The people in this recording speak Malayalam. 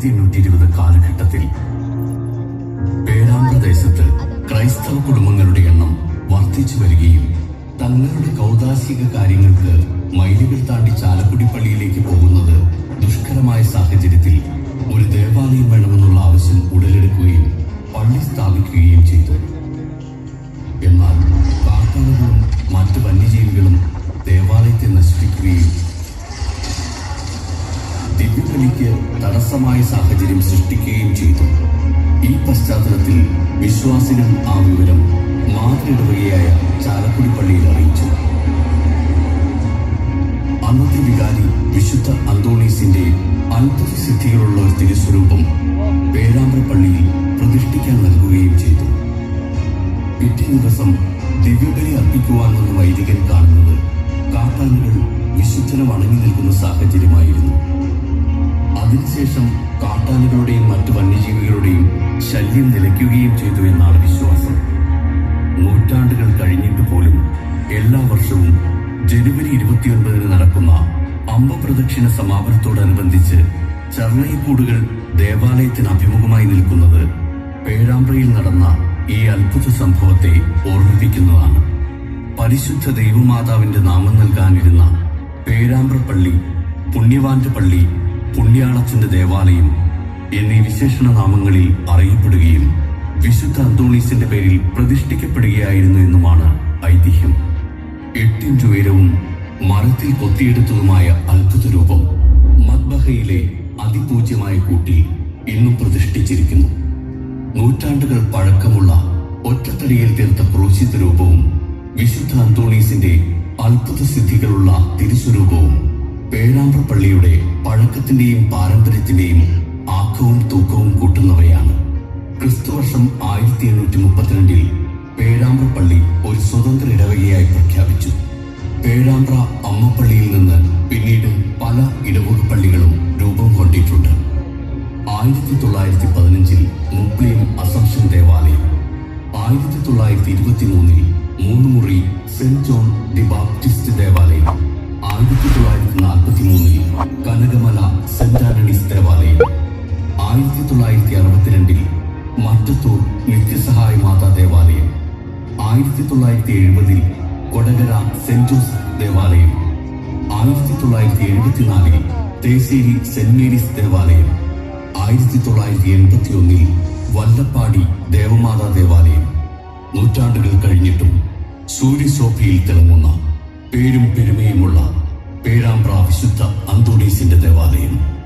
ആയിരത്തി എണ്ണൂറ്റി ഇരുപത് കാലഘട്ടത്തിൽ പേരാമ്പ്ര ദേശത്ത് ക്രൈസ്തവ കുടുംബങ്ങളുടെ എണ്ണം വർദ്ധിച്ചു വരികയും തങ്ങളുടെ കൗതാശിക കാര്യങ്ങൾക്ക് മൈലുകൾ താണ്ടി ചാലക്കുടി പള്ളിയിലേക്ക് പോകുന്നത് ദുഷ്കരമായ തടസ്സമായ സാഹചര്യം സൃഷ്ടിക്കുകയും ചെയ്തു. ഈ പശ്ചാത്തലത്തിൽ വിശ്വാസികൾ ആ വിവരം മാതൃഇടവകയായ ചാലക്കുടി പള്ളിയിൽ അറിയിച്ചു. അന്നത്തെ വികാരി വിശുദ്ധ അന്തോണീസിന്റെ അത്ഭുത സിദ്ധികളുള്ള ഒരു തിരുസ്വരൂപം പേരാമ്പ്ര പള്ളിയിൽ പ്രതിഷ്ഠിക്കാൻ നൽകുകയും ചെയ്തു. പിറ്റേ ദിവസം ദിവ്യബലി അർപ്പിക്കുവാൻ വന്ന വൈദികൻ കാണുന്നത് കാട്ടാനുകൾ വിശുദ്ധനെ വണങ്ങി നിൽക്കുന്ന സാഹചര്യമായിരുന്നു. അതിനുശേഷം കാട്ടാനകളുടെയും മറ്റു വന്യജീവികളുടെയും ശല്യം നിലയ്ക്കുകയും ചെയ്തു എന്നാണ് വിശ്വാസം. നൂറ്റാണ്ടുകൾ കഴിഞ്ഞിട്ട് പോലും എല്ലാ വർഷവും ജനുവരി ഇരുപത്തിയൊൻപതിന് നടക്കുന്ന അമ്പപ്രദക്ഷിണ സമാപനത്തോടനുബന്ധിച്ച് ചർണയിക്കൂടുകൾ ദേവാലയത്തിന് അഭിമുഖമായി നിൽക്കുന്നത് പേഴാമ്പ്രയിൽ നടന്ന ഈ അത്ഭുത സംഭവത്തെ ഓർമ്മിപ്പിക്കുന്നതാണ്. പരിശുദ്ധ ദൈവമാതാവിന്റെ നാമം നൽകാനിരുന്ന പേരാമ്പ്ര പള്ളി പുണ്യവാന്റെ പള്ളി പുണ്യാളച്ചന്റെ ദേവാലയം എന്നീ വിശേഷണ നാമങ്ങളിൽ അറിയപ്പെടുകയും വിശുദ്ധ അന്തോണീസിന്റെ പേരിൽ പ്രതിഷ്ഠിക്കപ്പെടുകയായിരുന്നു എന്നുമാണ് ഐതിഹ്യം. എട്ടിഞ്ച് ഉയരവും മരത്തിൽ കൊത്തിയെടുത്തതുമായ അത്ഭുത രൂപം മദ്ബഹയിലെ അതിപൂജ്യമായ കൂട്ടിൽ ഇന്നും പ്രതിഷ്ഠിച്ചിരിക്കുന്നു. നൂറ്റാണ്ടുകൾ പഴക്കമുള്ള ഒറ്റത്തടിയിൽ തീർത്ത ക്രൂശിത രൂപവും വിശുദ്ധ അന്തോണീസിന്റെ അത്ഭുത സിദ്ധികളുള്ള തിരുസ്വരൂപവും പേരാമ്പ്ര പള്ളിയുടെ പഴക്കത്തിന്റെയും പാരമ്പര്യത്തിന്റെയും ആക്കവും തൂക്കവും കൂട്ടുന്നവയാണ്. ക്രിസ്തുവർഷം ആയിരത്തി എണ്ണൂറ്റി മുപ്പത്തിരണ്ടിൽ പേരാമ്പ്ര പള്ളി ഒരു സ്വതന്ത്ര ഇടവകയായി പ്രഖ്യാപിച്ചു. പേരാമ്പ്ര അമ്മപ്പള്ളിയിൽ നിന്ന് പിന്നീട് പല ഇടവക പള്ളികളും രൂപം കൊണ്ടിട്ടുണ്ട്. ആയിരത്തി തൊള്ളായിരത്തി പതിനഞ്ചിൽ മുപ്പിയം അസംഷൻ ദേവാലയം. ആയിരത്തി തൊള്ളായിരത്തി ഇരുപത്തി മൂന്നിൽ മൂന്ന് സെന്റ് ജോൺ ദി ബാപ്റ്റിസ്റ്റ് ദേവാലയം. ആയിരത്തി തൊള്ളായിരത്തി നാൽപ്പത്തി മൂന്നിൽ കനകമല ആന്റണീസ് ദേവാലയം. ആയിരത്തി തൊള്ളായിരത്തി അറുപത്തിരണ്ടിൽ മറ്റത്തൂർ നിത്യസഹായ മാതാ ദേവാലയം. ആയിരത്തി തൊള്ളായിരത്തി എഴുപതിൽ കൊടകര സെന്റ് ജോസഫ് ദേവാലയം. ആയിരത്തി തൊള്ളായിരത്തി എഴുപത്തിനാലിൽ തേശ്ശേരി സെന്റ് മേരീസ് ദേവാലയം. ആയിരത്തി തൊള്ളായിരത്തി എൺപത്തി ഒന്നിൽ വല്ലപ്പാടി ദേവമാതാ ദേവാലയം. നൂറ്റാണ്ടുകൾ കഴിഞ്ഞിട്ടും സൂര്യശോഭയിൽ തിളങ്ങുന്ന പേരും പെരുമയുമുള്ള വിശുദ്ധ അന്തോണീസിന്റെ ദേവാലയം.